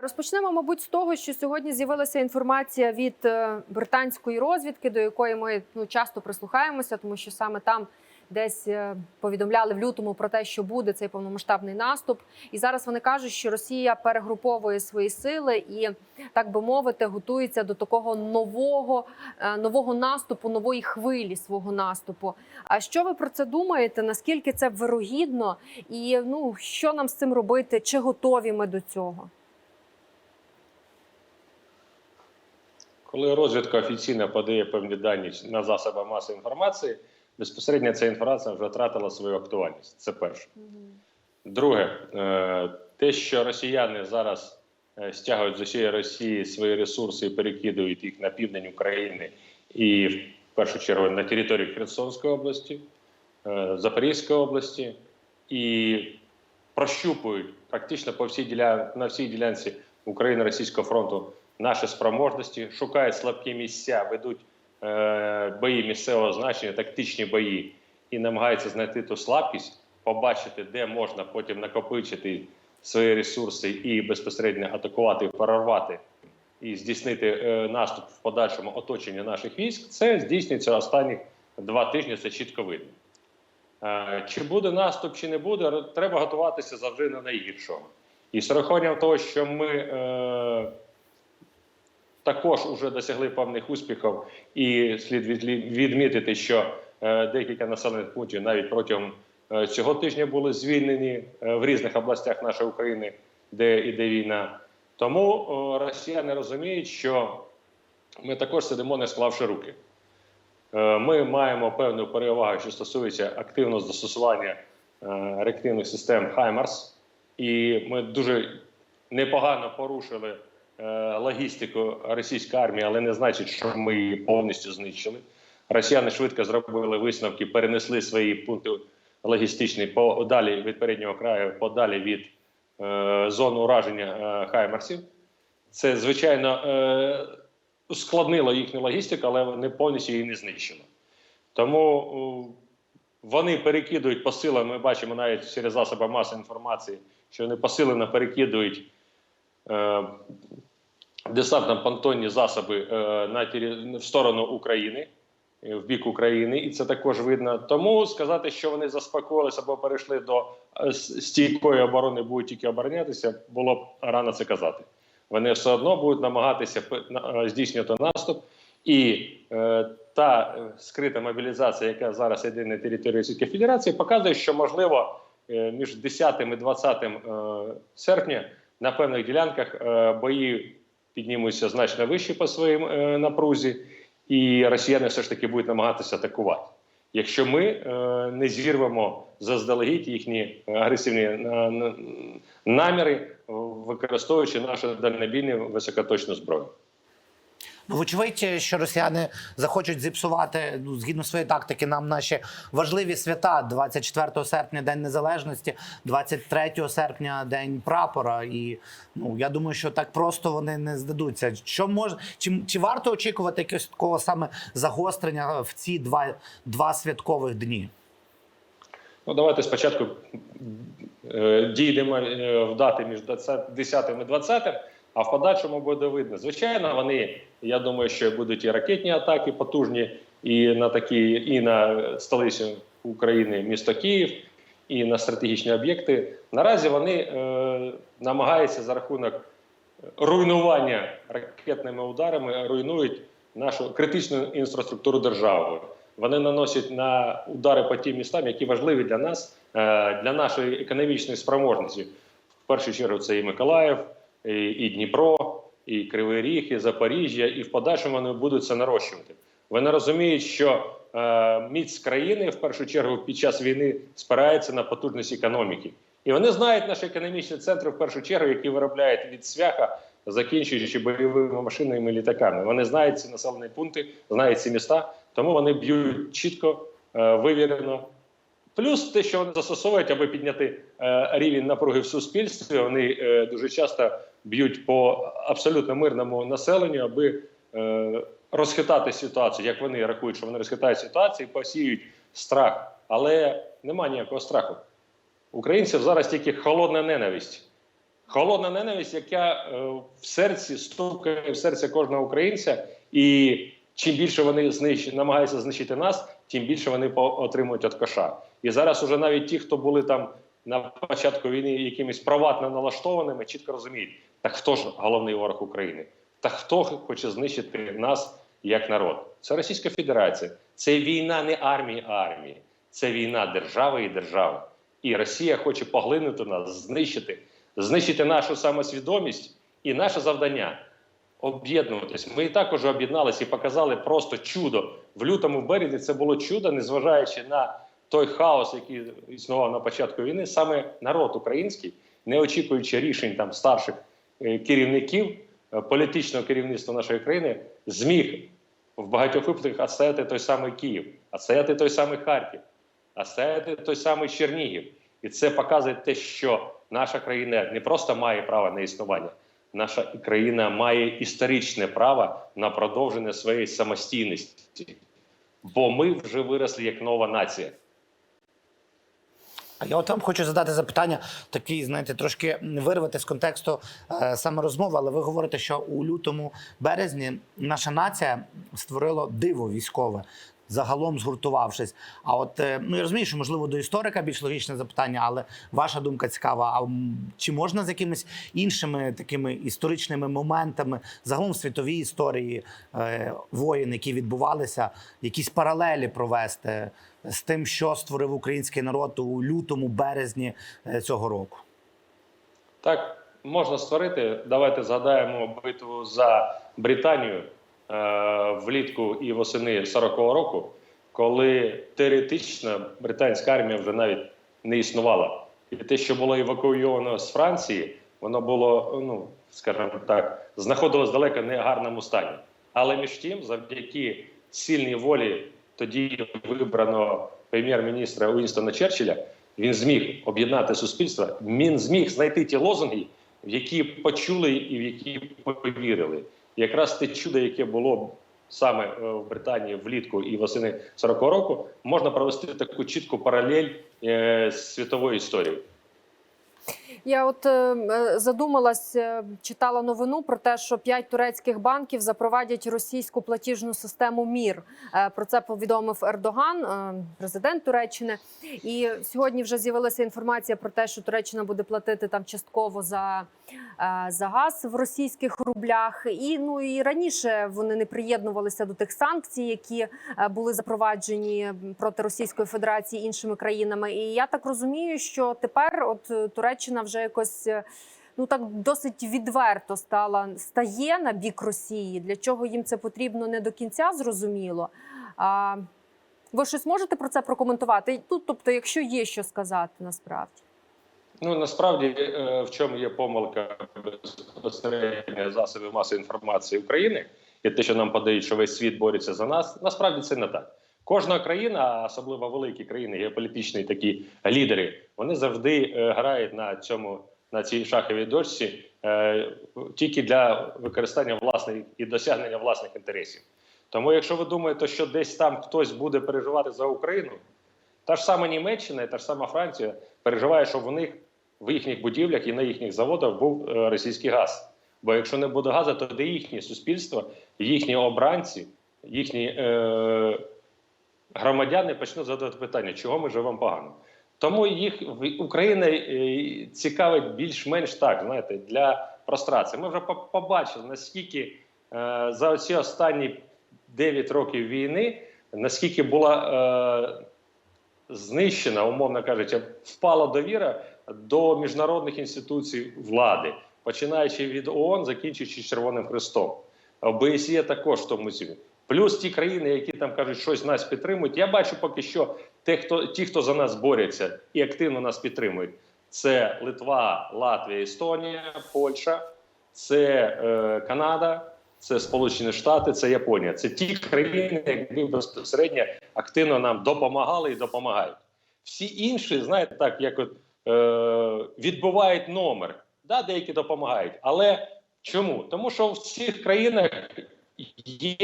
Розпочнемо, мабуть, з того, що сьогодні з'явилася інформація від е, британської розвідки, до якої ми ну часто прислухаємося, тому що саме там десь е, повідомляли в лютому про те, що буде цей повномасштабний наступ. І зараз вони кажуть, що Росія перегруповує свої сили і, так би мовити, готується до такого нового, е, нового наступу, нової хвилі свого наступу. А що ви про це думаєте? Наскільки це вирогідно? І ну що нам з цим робити? Чи готові ми до цього? Коли розвідка офіційно подає певні дані на засоби масової інформації, безпосередньо ця інформація вже втратила свою актуальність. Це перше. Друге, е, те, що росіяни зараз е, стягують з усієї Росії свої ресурси і перекидують їх на південь України і в першу чергу на територію Херсонської області, е, Запорізької області і прощупують практично по всій діля... на всій ділянці України Російського фронту наші спроможності, шукають слабкі місця, ведуть е, бої місцевого значення, тактичні бої і намагаються знайти ту слабкість, побачити, де можна потім накопичити свої ресурси і безпосередньо атакувати, прорвати і здійснити е, наступ в подальшому оточення наших військ. Це здійснюється останні два тижні. Це чітко видно. Е, Чи буде наступ, чи не буде, треба готуватися завжди на найгіршого. І з урахуванням того, що ми е, також вже досягли певних успіхів, і слід відмітити, що е, декілька населених пунктів навіть протягом е, цього тижня були звільнені е, в різних областях нашої України, де іде війна. Тому росіяни розуміють, що ми також сидимо, не склавши руки. Ми маємо певну перевагу, що стосується активного застосування реактивних систем Хаймарс, і ми дуже непогано порушили логістику російської армії, але не значить, що ми її повністю знищили. Росіяни швидко зробили висновки, перенесли свої пункти логістичні подалі від переднього краю, подалі від е, зони ураження е, Хаймарсів. Це, звичайно, е, ускладнило їхню логістику, але не повністю її не знищило. Тому вони перекидують посили. Ми бачимо навіть через засоби масової інформації, що вони посилено перекидують е, десантно-понтонні засоби е, на в сторону України, е, в бік України, і це також видно. Тому сказати, що вони заспокоїлися або перейшли до е, стійкої оборони, будуть тільки оборонятися, було б рано це казати. Вони все одно будуть намагатися здійснювати наступ. І е, та скрита мобілізація, яка зараз йде на території Російської Федерації, показує, що можливо між 10 і 20 е, серпня на певних ділянках е, бої піднімуться значно вище по своїм е, напрузі, і росіяни все ж таки будуть намагатися атакувати. Якщо ми е, не зірвемо заздалегідь їхні агресивні е, на- наміри, е, використовуючи нашу дальнобійну високоточну зброю. Ну, вочевидь, що росіяни захочуть зіпсувати ну, згідно своєї тактики нам наші важливі свята 24 серпня День Незалежності, 23 серпня День прапора. І ну я думаю, що так просто вони не здадуться. Що може чи, чи варто очікувати якогось такого саме загострення в ці два, два святкових дні? Ну, давайте спочатку е, дійдемо е, в дати між 20 10 і 20, а в подальшому буде видно. Звичайно, вони, я думаю, що будуть і ракетні атаки потужні, і на такі, і на столицю України, місто Київ, і на стратегічні об'єкти. Наразі вони е, намагаються за рахунок руйнування ракетними ударами руйнують нашу критичну інфраструктуру держави. Вони наносять на удари по тим містам, які важливі для нас, е, для нашої економічної спроможності. В першу чергу це і Миколаїв, і, Дніпро, і Кривий Ріг, і Запоріжжя, і в подальшому вони будуть це нарощувати. Вони розуміють, що е, міць країни в першу чергу під час війни спирається на потужність економіки. І вони знають наші економічні центри в першу чергу, які виробляють від свяха, закінчуючи бойовими машинами і літаками. Вони знають ці населені пункти, знають ці міста, тому вони б'ють чітко, е, вивірено. Плюс те, що вони застосовують, аби підняти е, рівень напруги в суспільстві, вони е, дуже часто б'ють по абсолютно мирному населенню, аби е, розхитати ситуацію, як вони рахують, що вони розхитають ситуацію, і посіють страх. Але немає ніякого страху. Українців зараз тільки холодна ненависть. Холодна ненависть, яка е, в серці стукає в серце кожного українця, і чим більше вони знищ... намагаються знищити нас, тим більше вони отримують від коша. І зараз уже навіть ті, хто були там на початку війни якимись приватно налаштованими, чітко розуміють, так хто ж головний ворог України? Та хто хоче знищити нас як народ? Це Російська Федерація. Це війна не армії, а армії. Це війна держави і держави. І Росія хоче поглинути нас, знищити, знищити нашу самосвідомість і наше завдання об'єднуватись. Ми і також об'єдналися і показали просто чудо. В лютому березні це було чудо, незважаючи на той хаос, який існував на початку війни, саме народ український, не очікуючи рішень там старших е, керівників е, політичного керівництва нашої країни, зміг в багатьох випадках отстояти той самий Київ, отстояти той самий Харків, отстояти той самий Чернігів. І це показує те, що наша країна не просто має право на існування, наша країна має історичне право на продовження своєї самостійності. Бо ми вже виросли як нова нація. А я от вам хочу задати запитання, такі, знаєте, трошки вирвати з контексту е, саме розмови, але ви говорите, що у лютому березні наша нація створила диво військове. Загалом згуртувавшись. А от е, ну я розумію, що можливо до історика більш логічне запитання, але ваша думка цікава. А чи можна з якимись іншими такими історичними моментами, загалом світовій історії е, воєн, які відбувалися, якісь паралелі провести з тим, що створив український народ у лютому, березні е, цього року? Так можна створити. Давайте згадаємо битву за Британію влітку і восени 40-го року, коли теоретично британська армія вже навіть не існувала. І те, що було евакуйовано з Франції, воно було, ну скажімо так, знаходилось далеко не гарному стані. Але між тим, завдяки сильній волі тоді вибраного прем'єр-міністра Уінстона Черчилля, він зміг об'єднати суспільство. Він зміг знайти ті лозунги, в які почули і в які повірили. Якраз те чудо, яке було саме е, в Британії влітку і восени 40-го року, можна провести таку чітку паралель е, з світовою історією. Я от е, е, задумалась, е, читала новину про те, що п'ять турецьких банків запровадять російську платіжну систему МІР. Про це повідомив Ердоган, президент Туреччини. І сьогодні вже з'явилася інформація про те, що Туреччина буде платити там частково за, за газ в російських рублях. І ну і раніше вони не приєднувалися до тих санкцій, які були запроваджені проти Російської Федерації іншими країнами. І я так розумію, що тепер от е, Туреччина вже якось. е, Ну так досить відверто стала стає на бік Росії. Для чого їм це потрібно не до кінця зрозуміло. А ви щось можете про це прокоментувати? Ну, тобто, якщо є що сказати, насправді. Ну насправді е, в чому є помилка безпосередньо засобів масової інформації України, і те, що нам подають, що весь світ бореться за нас, насправді це не так. Кожна країна, особливо великі країни, геополітичні такі лідери, вони завжди е, грають на цьому на цій шаховій дошці е, тільки для використання власних і досягнення власних інтересів. Тому, якщо ви думаєте, що десь там хтось буде переживати за Україну, та ж сама Німеччина і та ж сама Франція переживає, що в них в їхніх будівлях і на їхніх заводах був е, російський газ. Бо якщо не буде газу, то де їхнє суспільство, їхні обранці, їхні е, громадяни почнуть задавати питання, чого ми живемо погано. Тому їх Україна е, цікавить більш-менш так, знаєте, для прострації. Ми вже побачили, наскільки е, за ці останні 9 років війни, наскільки була е, знищена, умовно кажучи, впала довіра до міжнародних інституцій влади, починаючи від ООН, закінчуючи Червоним Хрестом. ОБСЄ також в тому числі. Плюс ті країни, які там кажуть, щось нас підтримують. Я бачу поки що те, хто ті, хто за нас борються і активно нас підтримують. Це Литва, Латвія, Естонія, Польща, це е, Канада, це Сполучені Штати, це Японія. Це ті країни, які безпосередньо активно нам допомагали і допомагають. Всі інші, знаєте, так як от, е, відбувають номер. Да, деякі допомагають. Але чому? Тому що в цих країнах є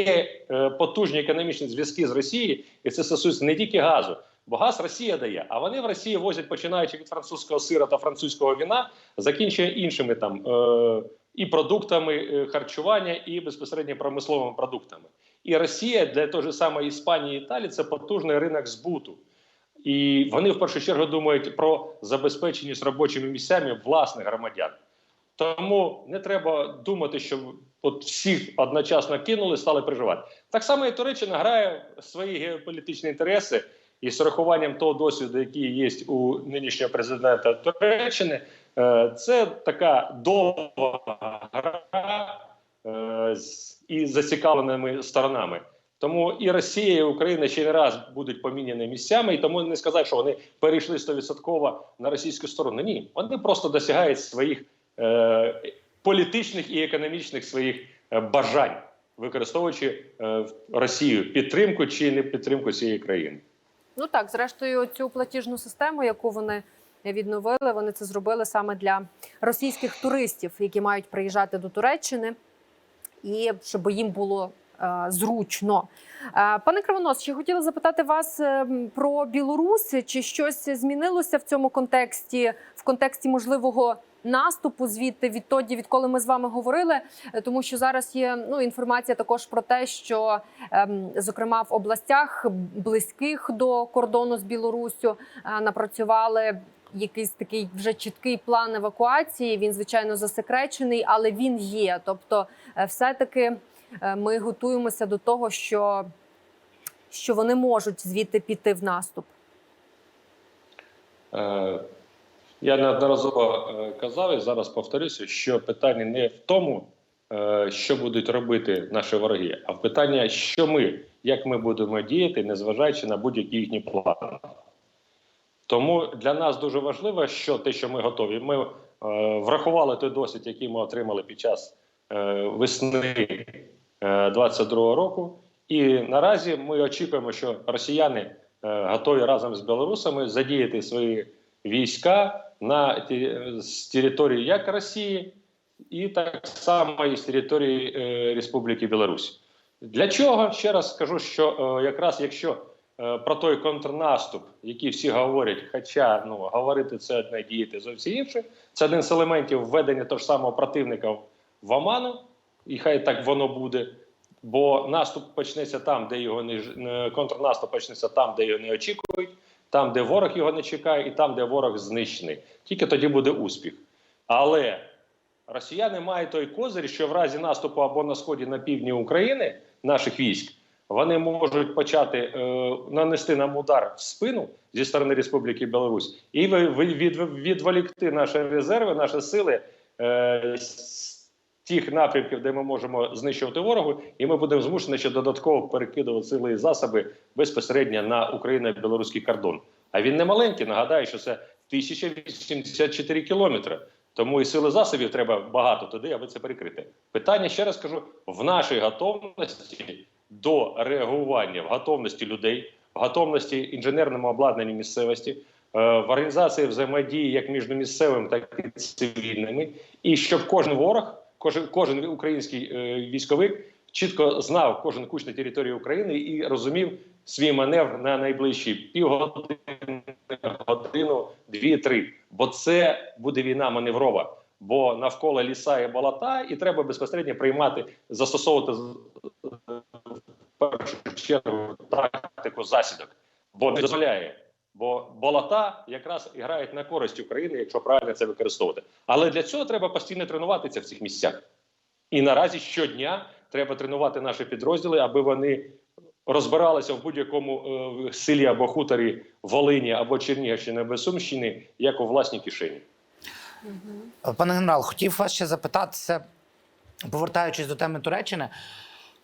е, потужні економічні зв'язки з Росією, і це стосується не тільки газу. Бо газ Росія дає, а вони в Росії возять, починаючи від французького сира та французького віна, закінчує іншими там е, і продуктами е, харчування, і безпосередньо промисловими продуктами. І Росія для того ж самої Іспанії і Італії це потужний ринок збуту. І вони в першу чергу думають про забезпеченість робочими місцями власних громадян. Тому не треба думати, що от всіх одночасно кинули, стали переживати. Так само і Туреччина грає свої геополітичні інтереси, і з урахуванням того досвіду, який є у нинішнього президента Туреччини, е, це така довга гра е, і зацікавленими сторонами. Тому і Росія, і Україна ще не раз будуть поміняні місцями, і тому не сказати, що вони перейшли 100% на російську сторону. Ні, вони просто досягають своїх політичних і економічних своїх е, бажань, використовуючи е, Росію підтримку чи не підтримку цієї країни. Ну так, зрештою, цю платіжну систему, яку вони відновили, вони це зробили саме для російських туристів, які мають приїжджати до Туреччини, і щоб їм було е, зручно. Е, пане Кривонос, ще хотіла запитати вас е, про Білорусь. Чи щось змінилося в цьому контексті, в контексті можливого наступу звідти відтоді, відколи ми з вами говорили? Е, Тому що зараз є ну інформація також про те, що ем, зокрема в областях близьких до кордону з Білоруссю е, напрацювали. Якийсь такий вже чіткий план евакуації. Він звичайно засекречений, але він є. Тобто, е, все-таки ми готуємося до того, що, що вони можуть звідти піти в наступ. Я неодноразово е, казав і зараз повторюся, що питання не в тому, е, що будуть робити наші вороги, а в питання, що ми, як ми будемо діяти, незважаючи на будь-які їхні плани. Тому для нас дуже важливо, що те, що ми готові. Ми е, врахували той досвід, який ми отримали під час е, весни е, 22-го року. І наразі ми очікуємо, що росіяни е, готові разом з білорусами задіяти свої війська на ті- з території як Росії, і так само і з території е, Республіки Білорусь. Для чого ще раз скажу, що е, якраз якщо е, про той контрнаступ, який всі говорять, хоча ну говорити це одне, діяти зовсім інше, це один з елементів введення того ж самого противника в оману, і хай так воно буде. Бо наступ почнеться там, де його не- контрнаступ почнеться там, де його не очікують, там, де ворог його не чекає, і там, де ворог знищений. Тільки тоді буде успіх. Але росіяни мають той козир, що в разі наступу або на сході на півдні України наших військ вони можуть почати е, нанести нам удар в спину зі сторони Республіки Білорусь і ви- від, відволікти наші резерви, наші сили е, тих напрямків, де ми можемо знищувати ворогу, і ми будемо змушені ще додатково перекидувати сили і засоби безпосередньо на Україно-білоруський кордон. А він не маленький. Нагадаю, що це 1084 кілометри. Тому і сили засобів треба багато туди, аби це перекрити. Питання ще раз кажу: в нашій готовності до реагування, в готовності людей, в готовності інженерному обладнанню місцевості, е, в організації взаємодії як між місцевими, так і цивільними, і щоб кожен ворог, кожен, кожен український е, військовик чітко знав кожен куч на території України і розумів свій маневр на найближчі півгодини, годину, дві-три. Бо це буде війна маневрова. Бо навколо ліса і болота, і треба безпосередньо приймати, застосовувати в першу чергу тактику засідок, бо не дозволяє. Бо болота якраз грають на користь України, якщо правильно це використовувати. Але для цього треба постійно тренуватися в цих місцях. І наразі щодня треба тренувати наші підрозділи, аби вони розбиралися в будь-якому е, селі або хуторі Волині або Чернігівщини або Сумщини, як у власній кишені. Пане генерал, хотів вас ще запитатися, повертаючись до теми Туреччини.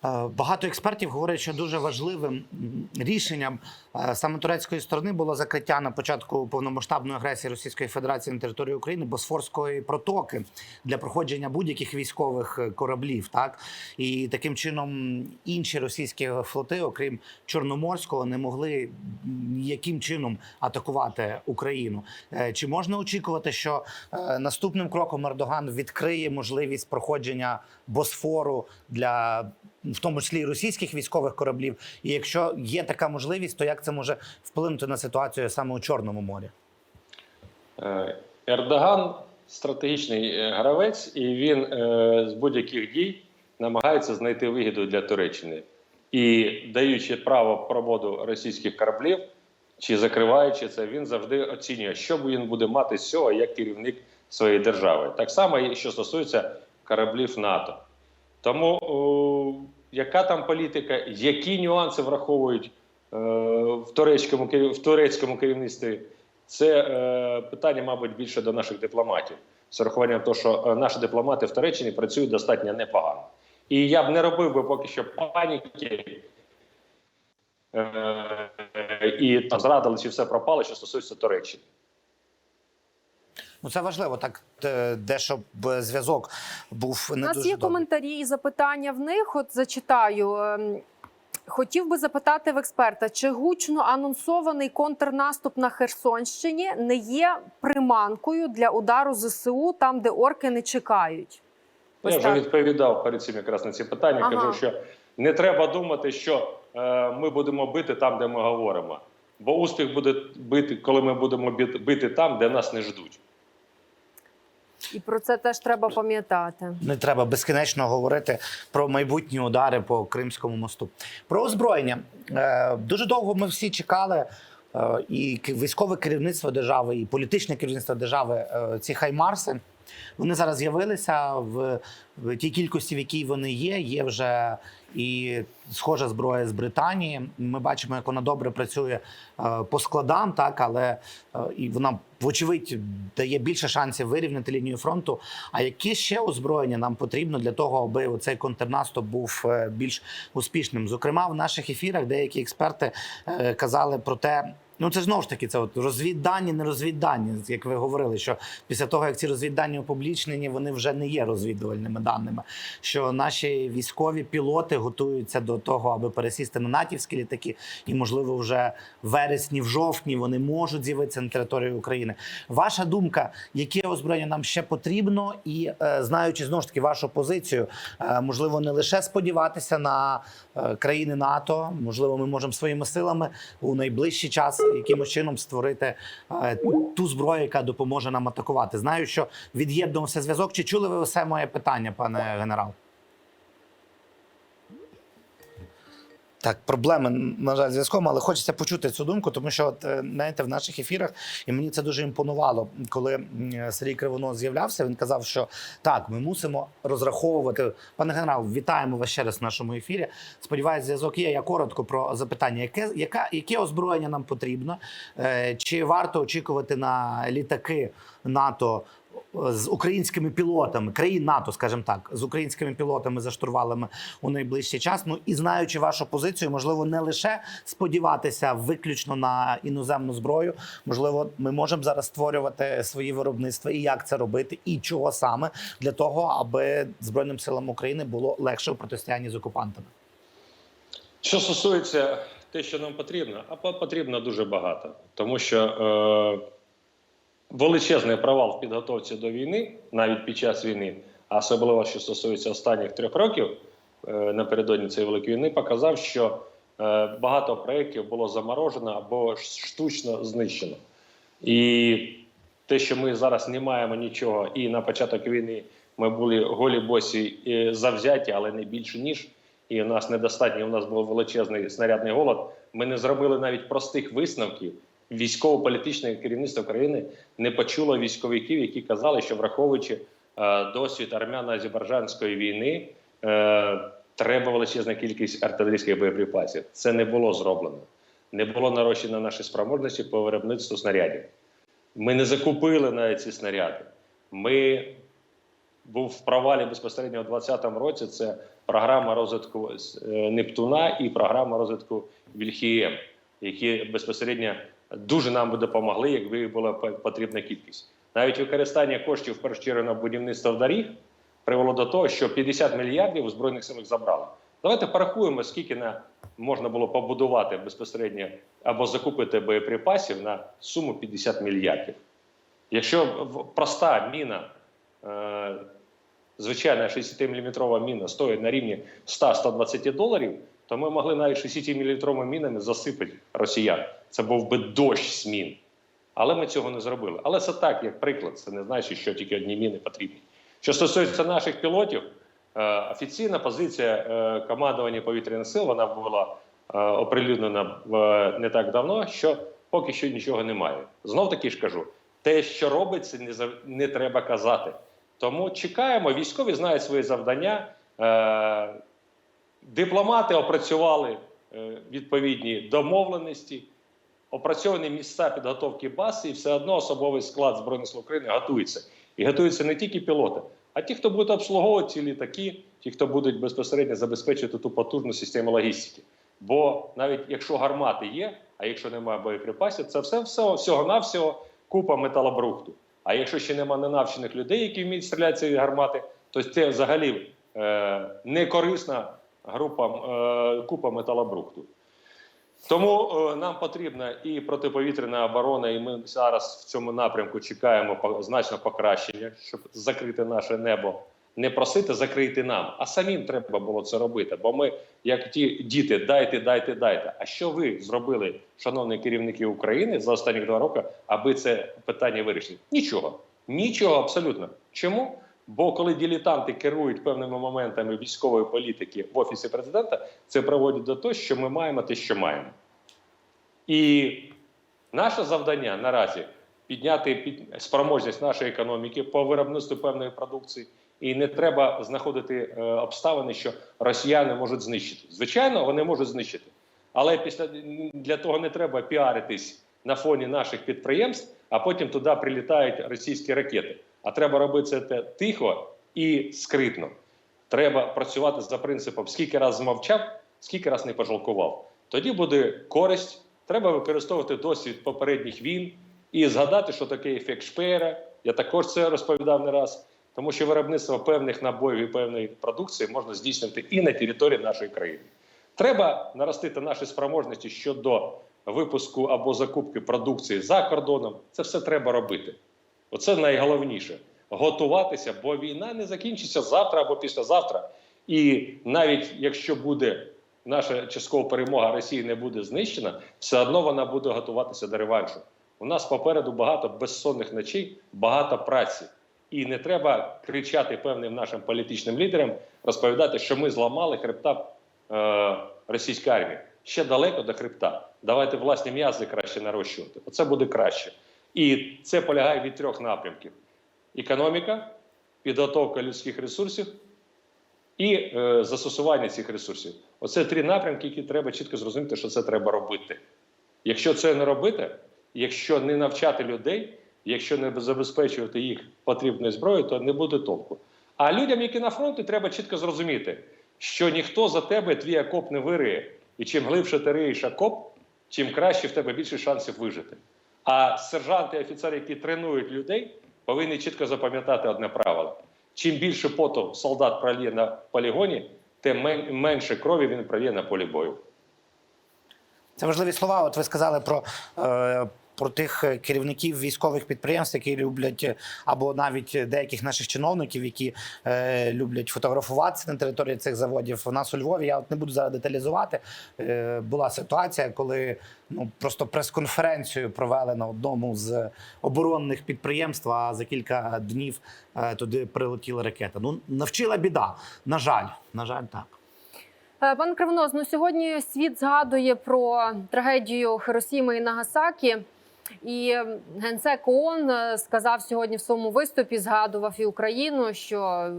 Е, Багато експертів говорять, що дуже важливим рішенням е, саме турецької сторони було закриття на початку повномасштабної агресії Російської Федерації на території України Босфорської протоки для проходження будь-яких військових е, кораблів. Так і таким чином інші російські флоти, окрім Чорноморського, не могли ніяким чином атакувати Україну. Чи можна очікувати, що наступним кроком Ердоган відкриє можливість проходження Босфору для в тому числі і російських військових кораблів? І якщо є така можливість, то як це може вплинути на ситуацію саме у Чорному морі? Е, Ердоган стратегічний е, гравець, і він е, з будь-яких дій намагається знайти вигіду для Туреччини. І даючи право проводу російських кораблів чи закриваючи це, він завжди оцінює, що він буде мати з цього як керівник своєї держави. Так само, що стосується кораблів НАТО. Тому о, яка там політика, які нюанси враховують е, в, турецькому, в турецькому керівництві, це е, питання, мабуть, більше до наших дипломатів. З урахуванням того, що е, наші дипломати в Туреччині працюють достатньо непогано. І я б не робив би поки що паніки е, і там зрадили, чи все пропало, що стосується Туреччини. Ну це важливо, так е, дещо б зв'язок був У не нас дуже є добрий. коментарі і запитання в них. От зачитаю. Ем, Хотів би запитати в експерта, чи гучно анонсований контрнаступ на Херсонщині не є приманкою для удару ЗСУ там, де орки не чекають? Я вже відповідав перед цим якраз на ці питання. Ага. Кажу, що не треба думати, що е, ми будемо бити там, де ми говоримо. Бо успіх буде бити, коли ми будемо бити там, де нас не ждуть. І про це теж треба пам'ятати. Не треба безкінечно говорити про майбутні удари по Кримському мосту. Про озброєння Е, дуже довго ми всі чекали. е, І військове керівництво держави, і політичне керівництво держави е, ці хаймарси. Вони зараз з'явилися в, в тій кількості, в якій вони є. Є вже і схожа зброя з Британії. Ми бачимо, як вона добре працює е, по складам, так але е, і вона вочевидь дає більше шансів вирівняти лінію фронту. А які ще озброєння нам потрібно для того, аби цей контрнаступ був е, більш успішним? Зокрема, в наших ефірах деякі експерти казали про те. Ну, це знову ж таки, це от розвіддані, не розвіддані, як ви говорили, що після того, як ці розвіддані опублічнені, вони вже не є розвідувальними даними. Що наші військові пілоти готуються до того, аби пересісти на натівські літаки, і можливо, вже в вересні, в жовтні вони можуть з'явитися на території України. Ваша думка, яке озброєння нам ще потрібно, і е, знаючи знову ж таки вашу позицію, е, можливо, не лише сподіватися на е, країни НАТО, можливо, ми можемо своїми силами у найближчий час якимось чином створити е, ту зброю, яка допоможе нам атакувати. Знаю, що від'єднувався зв'язок. Чи чули ви все моє питання, пане генерал? Так, проблеми, на жаль, зв'язком, але хочеться почути цю думку, тому що, от, е, знаєте, в наших ефірах, і мені це дуже імпонувало, коли Сергій Кривонос з'являвся, він казав, що так, ми мусимо розраховувати. Пане генерал, вітаємо вас ще раз в нашому ефірі. Сподіваюсь, зв'язок є. Я коротко про запитання. Яке, яка, яке озброєння нам потрібно? Е, Чи варто очікувати на літаки НАТО з українськими пілотами, країн НАТО, скажімо так, з українськими пілотами за штурвалами у найближчий час. Ну і знаючи вашу позицію, можливо, не лише сподіватися виключно на іноземну зброю. Можливо, ми можемо зараз створювати свої виробництва і як це робити, і чого саме для того, аби збройним силам України було легше у протистоянні з окупантами. Що стосується те, що нам потрібно, а по- потрібно дуже багато, тому що е, величезний провал в підготовці до війни, навіть під час війни, а особливо що стосується останніх трьох років е, напередодні цієї великої війни, показав, що е, багато проєктів було заморожено або штучно знищено. І те, що ми зараз не маємо нічого, і на початок війни ми були голі босі і завзяті, але не більше ніж. І у нас недостатньо. У нас був величезний снарядний голод. Ми не зробили навіть простих висновків. Військово-політичне керівництво країни не почуло військовиків, які казали, що враховуючи е, досвід армяно-азербайджанської війни, е, треба величезна кількість артилерійських боєприпасів. Це не було зроблено. Не було нарощено наші спроможності по виробництву снарядів. Ми не закупили навіть ці снаряди. Ми був в провалі безпосередньо у 2020 році. Це програма розвитку е, Нептуна і програма розвитку Вільхієм, які безпосередньо дуже нам би допомогли, якби була потрібна кількість. Навіть використання коштів в першу чергу на будівництво доріг привело до того, що 50 мільярдів у збройних силах забрали. Давайте порахуємо, скільки на можна було побудувати безпосередньо або закупити боєприпасів на суму 50 мільярдів. Якщо проста міна е, звичайна 60-мм міна стоїть на рівні 100-120 доларів, то ми могли навіть 60-мм мінами засипати росіян. Це був би дощ змін. Але ми цього не зробили. Але це так, як приклад, це не значить, що тільки одні міни потрібні. Що стосується наших пілотів, е, офіційна позиція е, командування повітряних сил вона була е, оприлюднена не так давно, що поки що нічого немає. Знов таки ж кажу, те, що робиться, не, треба казати. Тому чекаємо, військові знають свої завдання. Дипломати опрацювали відповідні домовленості, опрацьовані місця підготовки бази, і все одно особовий склад Збройних сил України готується. І готуються не тільки пілоти, а ті, хто буде обслуговувати ці літаки, ті, хто будуть безпосередньо забезпечувати ту потужну систему логістики. Бо навіть якщо гармати є, а якщо немає боєприпасів, це все, все всього-навсього купа металобрухту. А якщо ще немає ненавчених людей, які вміють стріляти ці гармати, то це взагалі е, некорисна група е, купа металобрухту. Тому е, нам потрібна і протиповітряна оборона, і ми зараз в цьому напрямку чекаємо значно покращення, щоб закрити наше небо. Не просити закрити нам, а самим треба було це робити. Бо ми, як ті діти, дайте, дайте, дайте. А що ви зробили, шановні керівники України, за останні два роки, аби це питання вирішити? Нічого, нічого абсолютно. Чому? Бо коли дилетанти керують певними моментами військової політики в офісі президента, це приводить до того, що ми маємо те, що маємо. І наше завдання наразі підняти під спроможність нашої економіки по виробництву певної продукції. І не треба знаходити е, обставини, що росіяни можуть знищити. Звичайно, вони можуть знищити. Але після для того не треба піаритись на фоні наших підприємств, а потім туди прилітають російські ракети. А треба робити це тихо і скритно. Треба працювати за принципом, скільки раз змовчав, скільки раз не пожалкував. Тоді буде користь. Треба використовувати досвід попередніх війн і згадати, що таке ефект Шпеера. Я також це розповідав не раз. Тому що виробництво певних набоїв і певної продукції можна здійснювати і на території нашої країни. Треба наростити наші спроможності щодо випуску або закупки продукції за кордоном. Це все треба робити. Оце найголовніше готуватися, бо війна не закінчиться завтра або післязавтра. І навіть якщо буде наша часткова перемога Росії не буде знищена, все одно вона буде готуватися до реваншу. У нас попереду багато безсонних ночей, багато праці. І не треба кричати певним нашим політичним лідерам, розповідати, що ми зламали хребта е, російської армії. Ще далеко до хребта. Давайте власні м'язи краще нарощувати. Оце буде краще. І це полягає від трьох напрямків: економіка, підготовка людських ресурсів і е, застосування цих ресурсів. Оце три напрямки, які треба чітко зрозуміти, що це треба робити. Якщо це не робити, якщо не навчати людей, якщо не забезпечувати їх потрібною зброєю, то не буде толку. А людям, які на фронті, треба чітко зрозуміти, що ніхто за тебе твій окоп не вириє. І чим глибше ти риєш окоп, чим краще в тебе більше шансів вижити. А сержанти і офіцери, які тренують людей, повинні чітко запам'ятати одне правило: чим більше поту солдат проліє на полігоні, тим менше крові він проліє на полі бою. Це важливі слова. От ви сказали про, е, про тих е, керівників військових підприємств, які люблять, е, або навіть деяких наших чиновників, які е, люблять фотографуватися на території цих заводів. У нас у Львові я от не буду зараз деталізувати. Е, була ситуація, коли ну просто прес-конференцію провели на одному з оборонних підприємств. А за кілька днів е, туди прилетіла ракета. Ну навчила біда. На жаль, на жаль, так. Е, Пан Кривонос, ну сьогодні світ згадує про трагедію Хиросіми і Нагасакі. І генсек ООН е, сказав сьогодні в своєму виступі, згадував і Україну, що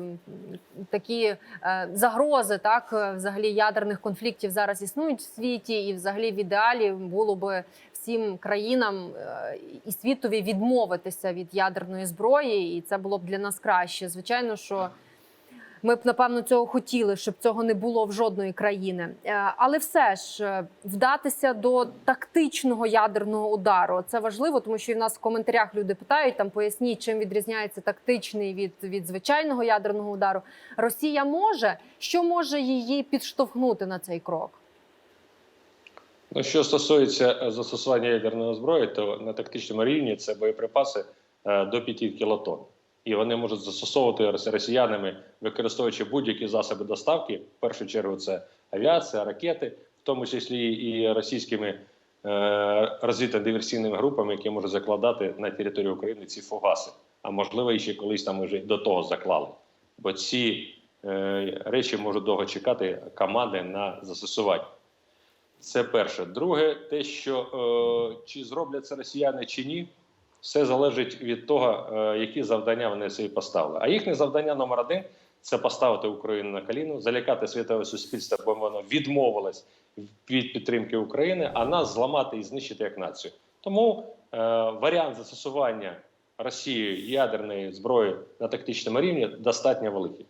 такі е, загрози, так е, взагалі ядерних конфліктів зараз існують в світі, і взагалі в ідеалі було би всім країнам і світові відмовитися від ядерної зброї, і це було б для нас краще. Звичайно, що. Ми б напевно цього хотіли, щоб цього не було в жодної країни. Е, Але все ж е, вдатися до тактичного ядерного удару це важливо, тому що в нас в коментарях люди питають там поясніть, чим відрізняється тактичний від, від звичайного ядерного удару. Росія може що може її підштовхнути на цей крок? Ну, що стосується е, застосування ядерної зброї, то на тактичному рівні це боєприпаси до 5 кілотон. І вони можуть застосовувати росіянами, використовуючи будь-які засоби доставки. В першу чергу це авіація, ракети, в тому числі і російськими е, розвідно-диверсійними групами, які можуть закладати на територію України ці фугаси. А можливо, і ще колись там вже до того заклали. Бо ці е, речі можуть довго чекати команди на застосування. Це перше. Друге, те, що е, чи зроблять це росіяни чи ні, все залежить від того, е, які завдання вони собі поставили. А їхнє завдання номер один це поставити Україну на коліно, залякати світове суспільство, бо воно відмовилось від підтримки України, а нас зламати і знищити як націю. Тому е, варіант застосування Росією ядерної зброї на тактичному рівні достатньо великий.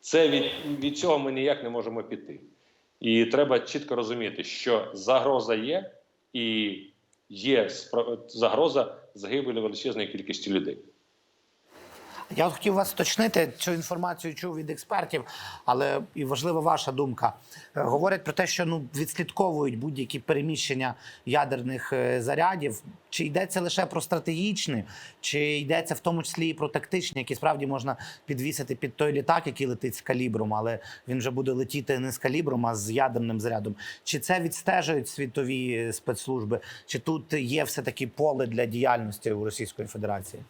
Це від, від цього ми ніяк не можемо піти. І треба чітко розуміти, що загроза є, і є загроза загибелі величезної кількості людей. Я от хотів вас уточнити, цю інформацію чув від експертів, але і важлива ваша думка. Е, Говорять про те, що ну відслідковують будь-які переміщення ядерних е, зарядів. Чи йдеться лише про стратегічні, чи йдеться в тому числі і про тактичні, які справді можна підвісити під той літак, який летить з калібром, але він вже буде летіти не з калібром, а з ядерним зарядом. Чи це відстежують світові е, спецслужби, чи тут є все таки поле для діяльності у Російської Федерації?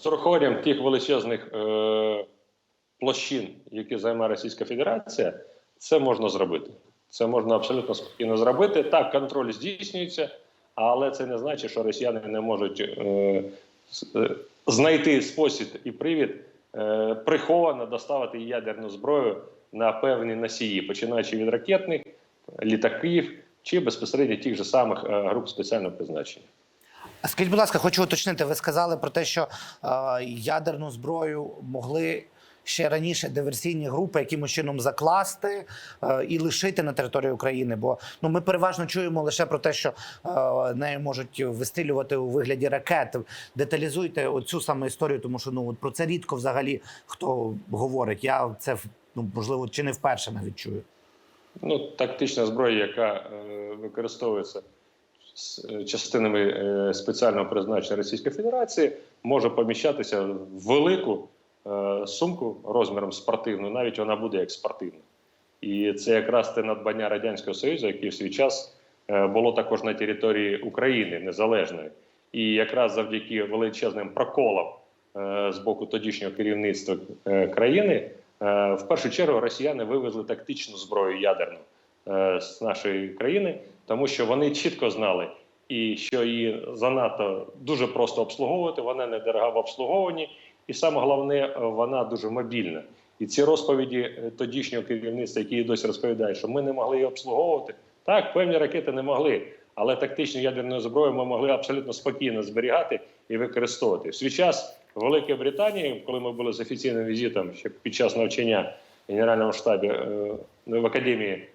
З урахуванням тих величезних е, площин, які займає Російська Федерація, це можна зробити. Це можна абсолютно спокійно зробити. Так, контроль здійснюється, але це не значить, що росіяни не можуть е, е, знайти спосіб і привід е, приховано доставити ядерну зброю на певні носії, починаючи від ракетних, літаків чи безпосередньо тих же самих е, груп спеціального призначення. Скажіть, будь ласка, хочу уточнити. Ви сказали про те, що е, ядерну зброю могли ще раніше диверсійні групи якимось чином закласти е, і лишити на території України. Бо ну ми переважно чуємо лише про те, що е, нею можуть вистрілювати у вигляді ракет. Деталізуйте оцю саме історію, тому що ну от про це рідко взагалі хто говорить. Я це ну можливо чи не вперше навіть чую. Ну, тактична зброя, яка е, використовується частинами е, спеціального призначення Російської Федерації, може поміщатися в велику е, сумку розміром спортивну, навіть вона буде як спортивна. І це якраз те надбання Радянського Союзу, яке в свій час е, було також на території України незалежної. І якраз завдяки величезним проколам е, з боку тодішнього керівництва е, країни, е, в першу чергу росіяни вивезли тактичну зброю ядерну е, з нашої країни, тому що вони чітко знали, і що її занадто дуже просто обслуговувати, вона недорога в обслуговуванні, і саме головне, е, вона дуже мобільна. І ці розповіді е, тодішнього керівництва, які досі розповідають, що ми не могли її обслуговувати. Так, певні ракети не могли, але тактичну ядерну зброю ми могли абсолютно спокійно зберігати і використовувати. В свій час в Великій Британії, коли ми були з офіційним візитом ще під час навчання в Генеральному штабі е, в академії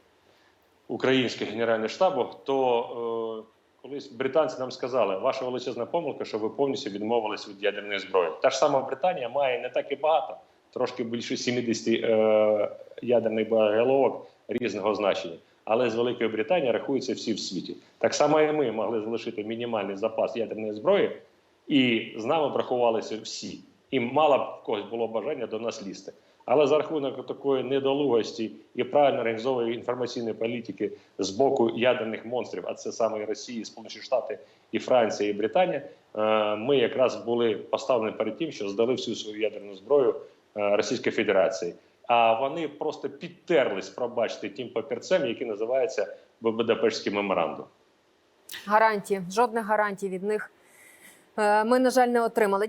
Українського генерального штабу, то е, колись британці нам сказали, ваша величезна помилка, що ви повністю відмовились від ядерної зброї. Та ж сама Британія має не так і багато, трошки більше 70 е, ядерних боєголовок різного значення. Але з Великої Британії рахуються всі в світі. Так само і ми могли залишити мінімальний запас ядерної зброї, і з нами врахувалися всі. І мало б когось було бажання до нас лізти. Але за рахунок такої недолугості і правильно організованої інформаційної політики з боку ядерних монстрів, а це саме і Росія, Сполучені Штати, і Франція, і Британія, е, ми якраз були поставлені перед тим, що здали всю свою ядерну зброю е, Російської Федерації. А вони просто підтерлись, пробачте, тим папірцем, який називається Будапештський меморандум. Гарантії, жодних гарантій від них е, ми, на жаль, не отримали.